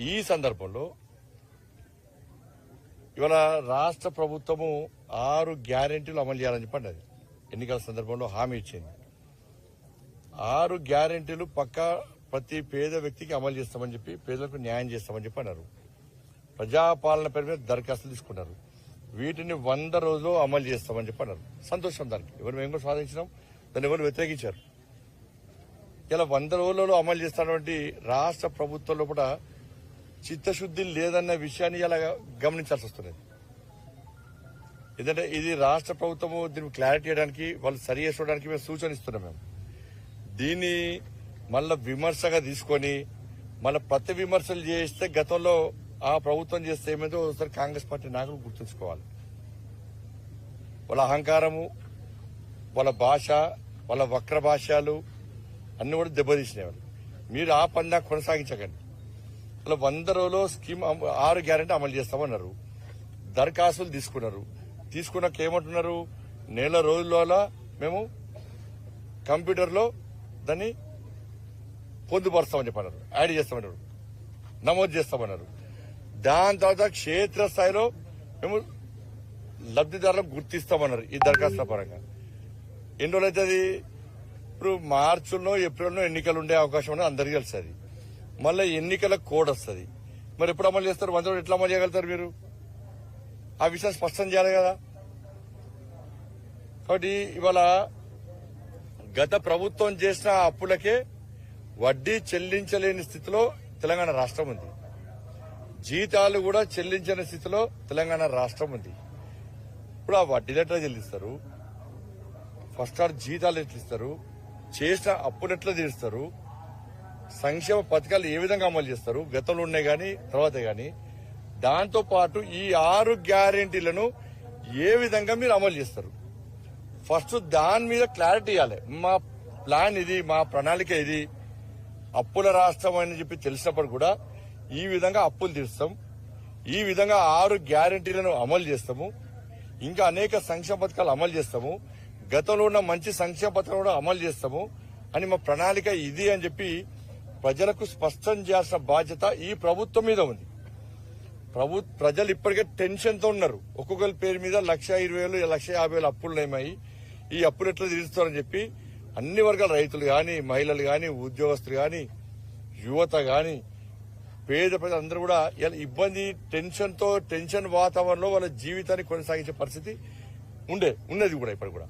ఈ సందర్భంలో ఇవాళ రాష్ట్ర ప్రభుత్వము ఆరు గ్యారెంటీలు అమలు చేయాలని చెప్పండి అది. ఎన్నికల సందర్భంలో హామీ ఇచ్చింది. ఆరు గ్యారెంటీలు పక్కా ప్రతి పేద వ్యక్తికి అమలు చేస్తామని చెప్పి పేదలకు న్యాయం చేస్తామని చెప్పి అన్నారు. ప్రజాపాలన పేరు మీద దరఖాస్తులు తీసుకున్నారు. వీటిని వంద రోజులు అమలు చేస్తామని చెప్పి అన్నారు. సంతోషం దానికి. ఎవరు మేము కూడా సాధించినాం. దాన్ని ఎవరు వ్యతిరేకించారు. ఇలా వంద రోజులలో అమలు చేస్తున్నటువంటి రాష్ట్ర ప్రభుత్వంలో కూడా చిత్తశుద్ధి లేదన్న విషయాన్ని ఇలా గమనించాల్సి వస్తున్నది ఎందుకంటే ఇది రాష్ట్ర ప్రభుత్వము దీనికి క్లారిటీ ఇవ్వడానికి వాళ్ళు సరి చేసుకోవడానికి మేము సూచన ఇస్తున్నాం మేము. దీన్ని మళ్ళీ విమర్శగా తీసుకొని మళ్ళీ ప్రతి విమర్శలు చేస్తే గతంలో ఆ ప్రభుత్వం చేస్తే ఏమైందో ఒకసారి కాంగ్రెస్ పార్టీ నాయకులు గుర్తుంచుకోవాలి. వాళ్ళ అహంకారము వాళ్ళ భాష వాళ్ళ వక్ర భాషలు అన్ని కూడా దెబ్బతీసినవి. మీరు ఆ పందా కొనసాగించకండి. అలా వంద రోజుల్లో స్కీమ్ అమ- ఆరు గ్యారెంటీ అమలు చేస్తామన్నారు. దరఖాస్తులు తీసుకున్నారు. తీసుకున్నాక ఏమంటున్నారు? నెల రోజుల మేము కంప్యూటర్లో దాన్ని పొందుపరుస్తామని చెప్పన్నారు. యాడ్ చేస్తామన్నారు. నమోదు చేస్తామన్నారు. దాని తర్వాత క్షేత్రస్థాయిలో మేము లబ్ధిదారులకు గుర్తిస్తామన్నారు ఈ దరఖాస్తుల పరంగా. ఎన్ని రోజులు అవుతుంది? ఇప్పుడు మార్చిలో ఏప్రిల్లో ఎన్నికలు ఉండే అవకాశం ఉన్నది అందరికీ తెలుసు అది. మళ్ళీ ఎన్నికల కోడ్ వస్తుంది. మరి ఎప్పుడు అమలు చేస్తారు? వంద రోజులు ఎట్లా అమలు చేయగలుగుతారు మీరు? ఆ విషయం స్పష్టం చేయాలి కదా? కాబట్టి ఇవాళ గత ప్రభుత్వం చేసిన అప్పులకే వడ్డీ చెల్లించలేని స్థితిలో తెలంగాణ రాష్ట్రం ఉంది. జీతాలు కూడా చెల్లించని స్థితిలో తెలంగాణ రాష్ట్రం ఉంది. ఇప్పుడు ఆ వడ్డీలు ఎట్లా చెల్లిస్తారు? ఫస్ట్ ఆర్ జీతాలు ఎట్లా ఇస్తారు? చేసిన అప్పులు ఎట్లా తీరుస్తారు? సంక్షేమ పథకాలు ఏ విధంగా అమలు చేస్తారు? గతంలో ఉన్నాయి కానీ తర్వాత కానీ దాంతో పాటు ఈ ఆరు గ్యారెంటీలను ఏ విధంగా మీరు అమలు చేస్తారు? ఫస్ట్ దాని మీద క్లారిటీ ఇవ్వాలి. మా ప్లాన్ ఇది మా ప్రణాళిక ఇది. అప్పుల రాష్ట్రం అని చెప్పి తెలిసినప్పుడు కూడా ఈ విధంగా అప్పులు తీరుస్తాం. ఈ విధంగా ఆరు గ్యారెంటీలను అమలు చేస్తాము. ఇంకా అనేక సంక్షేమ పథకాలు అమలు చేస్తాము. గతంలో ఉన్న మంచి సంక్షేమ పథకాలు కూడా అమలు చేస్తాము. అని మా ప్రణాళిక ఇది అని చెప్పి ప్రజలకు స్పష్టం చేయాల్సిన బాధ్యత ఈ ప్రభుత్వం మీద ఉంది. ప్రభు ప్రజలు ఇప్పటికే టెన్షన్తో ఉన్నారు. ఒక్కొక్కరి పేరు మీద లక్ష ఇరవై వేలు లక్ష యాభై వేలు అప్పులు ఏమయ్యి ఈ అప్పులు ఎట్లా తీరుస్తారని చెప్పి అన్ని వర్గాల రైతులు గాని మహిళలు గాని ఉద్యోగస్తులు గాని యువత గాని పేద ప్రజలందరూ కూడా ఇబ్బంది టెన్షన్తో టెన్షన్ వాతావరణంలో వాళ్ళ జీవితాన్ని కొనసాగించే పరిస్థితి ఉండే ఉన్నది కూడా ఇప్పుడు కూడా.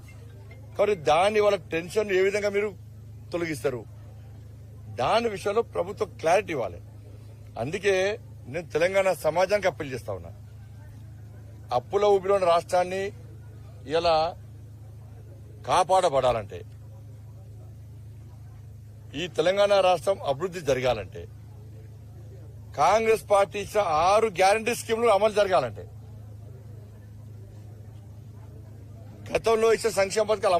కాబట్టి దాన్ని వాళ్ళ టెన్షన్ ఏ విధంగా మీరు తొలగిస్తారు? దాని విషయంలో ప్రభుత్వం క్లారిటీ ఇవ్వాలి. అందుకే నేను తెలంగాణ సమాజానికి అప్పీల్ చేస్తా ఉన్నా. అప్పుల ఊపిలోని ఉన్న రాష్ట్రాన్ని ఇలా కాపాడబడాలంటే ఈ తెలంగాణ రాష్ట్రం అభివృద్ధి జరగాలంటే కాంగ్రెస్ పార్టీ ఇచ్చిన ఆరు గ్యారంటీ స్కీములు అమలు జరగాలంటే గతంలో ఇచ్చిన సంక్షేమ పథకాలు